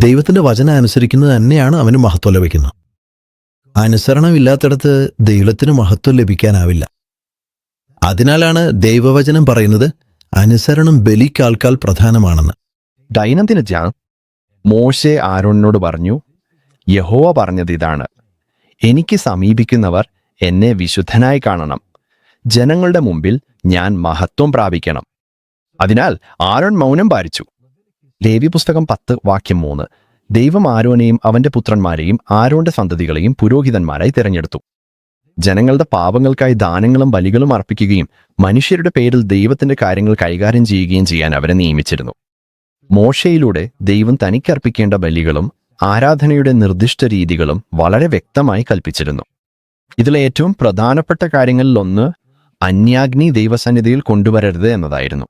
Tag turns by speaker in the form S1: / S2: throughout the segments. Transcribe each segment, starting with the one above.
S1: ദൈവത്തിന്റെ വചനം അനുസരിക്കുന്നത് തന്നെയാണ് അവന് മഹത്വം ലഭിക്കുന്നത്. അനുസരണമില്ലാത്തിടത്ത് ദൈവത്തിന് മഹത്വം ലഭിക്കാനാവില്ല. അതിനാലാണ് ദൈവവചനം പറയുന്നത് അനുസരണം ബലിക്കാൽക്കാൽ പ്രധാനമാണെന്ന്.
S2: ദൈനംദിന ജാ മോശെ ആരോണിനോട് പറഞ്ഞു യഹോവ പറഞ്ഞത് ഇതാണ്. എനിക്ക് സമീപിക്കുന്നവർ എന്നെ വിശുദ്ധനായി കാണണം. ജനങ്ങളുടെ മുമ്പിൽ ഞാൻ മഹത്വം പ്രാപിക്കണം. അതിനാൽ ആരോൺ മൗനം പാലിച്ചു. ലേവി പുസ്തകം പത്ത് വാക്യം മൂന്ന്. ദൈവം ആരോനെയും അവന്റെ പുത്രന്മാരെയും ആരോന്റെ സന്തതികളെയും പുരോഹിതന്മാരായി തിരഞ്ഞെടുത്തു. ജനങ്ങളുടെ പാപങ്ങൾക്കായി ദാനങ്ങളും ബലികളും അർപ്പിക്കുകയും മനുഷ്യരുടെ പേരിൽ ദൈവത്തിന്റെ കാര്യങ്ങൾ കൈകാര്യം ചെയ്യുകയും ചെയ്യാൻ അവരെ നിയമിച്ചിരുന്നു. മോശയിലൂടെ ദൈവം തനിക്കർപ്പിക്കേണ്ട ബലികളും ആരാധനയുടെ നിർദ്ദിഷ്ട രീതികളും വളരെ വ്യക്തമായി കൽപ്പിച്ചിരുന്നു. ഇതിലെ ഏറ്റവും പ്രധാനപ്പെട്ട കാര്യങ്ങളിലൊന്ന് അന്യാഗ്നി ദൈവസന്നിധിയിൽ കൊണ്ടുവരരുത് എന്നതായിരുന്നു.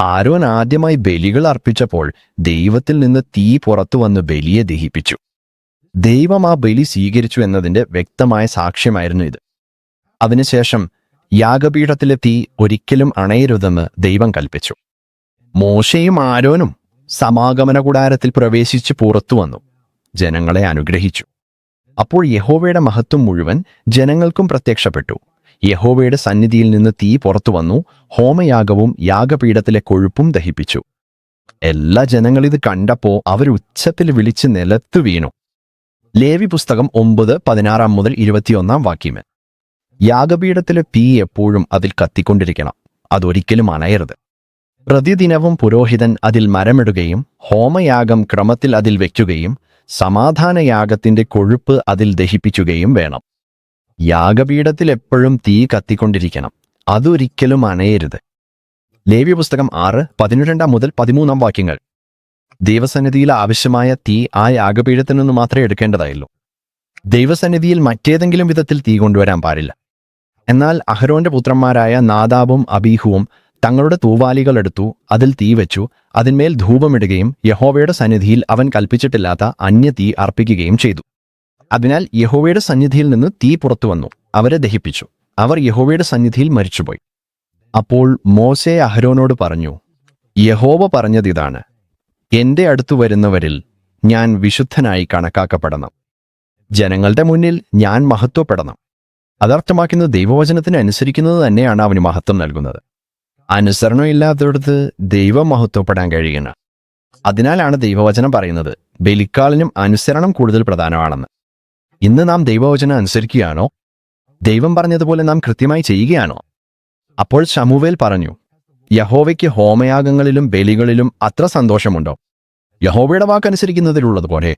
S2: ആരോൻ ആദ്യമായി ബലികൾ അർപ്പിച്ചപ്പോൾ ദൈവത്തിൽ നിന്ന് തീ പുറത്തു വന്ന് ബലിയെ ദഹിപ്പിച്ചു. ദൈവം ആ ബലി സ്വീകരിച്ചു എന്നതിന്റെ വ്യക്തമായ സാക്ഷ്യമായിരുന്നു ഇത്. അതിനുശേഷം യാഗപീഠത്തിലെ തീ ഒരിക്കലും അണയരുതെന്ന് ദൈവം കൽപ്പിച്ചു. മോശയും ആരോനും സമാഗമന കൂടാരത്തിൽ പ്രവേശിച്ച് പുറത്തു വന്നു. ജനങ്ങളെ അനുഗ്രഹിച്ചു. അപ്പോൾ യഹോവയുടെ മഹത്വം മുഴുവൻ ജനങ്ങൾക്കും പ്രത്യക്ഷപ്പെട്ടു. യഹോവയുടെ സന്നിധിയിൽ നിന്ന് തീ പുറത്തു വന്നു. ഹോമയാഗവും യാഗപീഠത്തിലെ കൊഴുപ്പും ദഹിപ്പിച്ചു. എല്ലാ ജനങ്ങളിത് ഇത് കണ്ടപ്പോ അവർ ഉച്ചത്തിൽ വിളിച്ച് നിലത്ത് വീണു. ലേവി പുസ്തകം ഒമ്പത് പതിനാറാം മുതൽ ഇരുപത്തിയൊന്നാം വാക്യമേ യാഗപീഠത്തിലെ തീ എപ്പോഴും അതിൽ കത്തിക്കൊണ്ടിരിക്കണം. അതൊരിക്കലും അണയരുത്. പ്രതിദിനവും പുരോഹിതൻ അതിൽ മരമിടുകയും ഹോമയാഗം ക്രമത്തിൽ അതിൽ വയ്ക്കുകയും സമാധാനയാഗത്തിന്റെ കൊഴുപ്പ് അതിൽ ദഹിപ്പിക്കുകയും വേണം. യാഗപീഠത്തിൽ എപ്പോഴും തീ കത്തിക്കൊണ്ടിരിക്കണം. അതൊരിക്കലും അണയരുത്. ലേവ്യ പുസ്തകം ആറ് പതിനെട്ടാം മുതൽ പതിമൂന്നാം വാക്യങ്ങൾ. ദൈവസന്നിധിയിൽ ആവശ്യമായ തീ ആ യാഗപീഠത്തിൽ നിന്ന് മാത്രമേ എടുക്കേണ്ടതായുള്ളൂ. ദൈവസന്നിധിയിൽ മറ്റേതെങ്കിലും വിധത്തിൽ തീ കൊണ്ടുവരാൻ പാടില്ല. എന്നാൽ അഹരോന്റെ പുത്രന്മാരായ നാദാബും അബീഹുവും തങ്ങളുടെ തൂവാലികൾ എടുത്തു അതിൽ തീ വെച്ചു അതിന്മേൽ ധൂപമിടുകയും യഹോവയുടെ സന്നിധിയിൽ അവൻ കൽപ്പിച്ചിട്ടില്ലാത്ത അന്യ തീ അർപ്പിക്കുകയും ചെയ്തു. അതിനാൽ യഹോവയുടെ സന്നിധിയിൽ നിന്ന് തീ പുറത്തു വന്നു. അവരെ ദഹിപ്പിച്ചു. അവർ യഹോവയുടെ സന്നിധിയിൽ മരിച്ചുപോയി. അപ്പോൾ മോശെ അഹരോനോട് പറഞ്ഞു യഹോവ പറഞ്ഞതിതാണ് എന്റെ അടുത്തു വരുന്നവരിൽ ഞാൻ വിശുദ്ധനായി കണക്കാക്കപ്പെടണം. ജനങ്ങളുടെ മുന്നിൽ ഞാൻ മഹത്വപ്പെടണം. അതർത്ഥമാക്കുന്ന ദൈവവചനത്തിന് അനുസരിക്കുന്നത് തന്നെയാണ് അവന് മഹത്വം നൽകുന്നത്. അനുസരണമില്ലാത്തടത്ത് ദൈവം മഹത്വപ്പെടാൻ കഴിയുന്ന. അതിനാലാണ് ദൈവവചനം പറയുന്നത് ബലിക്കാളിനും അനുസരണം കൂടുതൽ പ്രധാനമാണെന്ന്. ഇന്ന് നാം ദൈവവചനം അനുസരിക്കുകയാണോ? ദൈവം പറഞ്ഞതുപോലെ നാം കൃത്യമായി ചെയ്യുകയാണോ? അപ്പോൾ ശമുവേൽ പറഞ്ഞു യഹോവയ്ക്ക് ഹോമയാഗങ്ങളിലും ബലികളിലും അത്ര സന്തോഷമുണ്ടോ? യഹോവയുടെ വാക്കനുസരിക്കുന്നതിലുള്ളതുപോലെ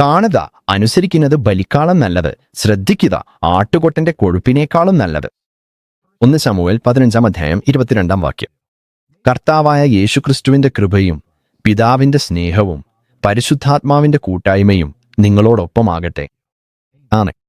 S2: കാണുക അനുസരിക്കുന്നത് ബലിക്കാളം നല്ലത്. ശ്രദ്ധിക്കുക ആട്ടുകൊട്ടന്റെ കൊഴുപ്പിനേക്കാളും നല്ലത്. ഒന്ന് ശമുവേൽ പതിനഞ്ചാം അധ്യായം ഇരുപത്തിരണ്ടാം വാക്യം. കർത്താവായ യേശുക്രിസ്തുവിന്റെ കൃപയും പിതാവിന്റെ സ്നേഹവും പരിശുദ്ധാത്മാവിന്റെ കൂട്ടായ്മയും നിങ്ങളോടൊപ്പമാകട്ടെ. iconic